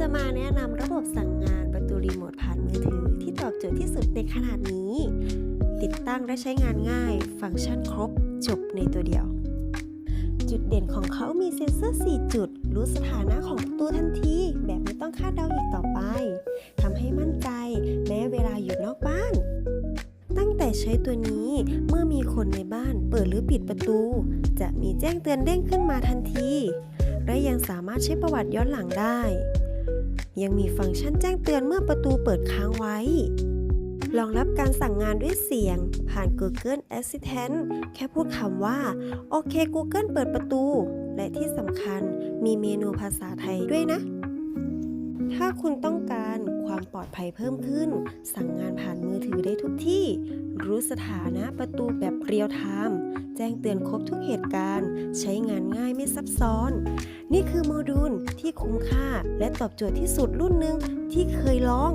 จะมาแนะนำระบบสั่งงานประตูรีโมทผ่านมือถือที่ตอบโจทย์ที่สุดในขนาดนี้ ติดตั้งและใช้งานง่าย ฟังก์ชันครบ จบในตัวเดียว จุดเด่นของเขามีเซ็นเซอร์ 4 จุด รู้สถานะของประตูทันที แบบไม่ต้องคาดเดาอีกต่อไปทำให้มั่นใจ แม้เวลาอยู่นอกบ้าน ตั้งแต่ใช้ตัวนี้เมื่อมีคนในบ้านเปิดหรือปิดประตู จะมีแจ้งเตือนเด้งขึ้นมาทันทีและยังสามารถเช็คประวัติย้อนหลังได้ ยังมีฟังก์ชันแจ้งเตือนเมื่อประตูเปิดค้างไว้ รองรับการสั่งงานด้วยเสียง ผ่าน Google Assistant แค่พูดคำว่า โอเค Google เปิดประตู และที่สำคัญมีเมนูภาษาไทยด้วยนะ ถ้าคุณต้องการความปลอดภัยเพิ่มขึ้น สั่งงานผ่านมือถือได้ทุกที่ รู้สถานะประตูแบบเรียลไทม์แจ้งเตือนครบทุกเหตุการณ์ ใช้งานง่ายไม่ซับซ้อน นี่คือโมดูลที่คุ้มค่าและตอบโจทย์ที่สุดรุ่นหนึ่งที่เคยลอง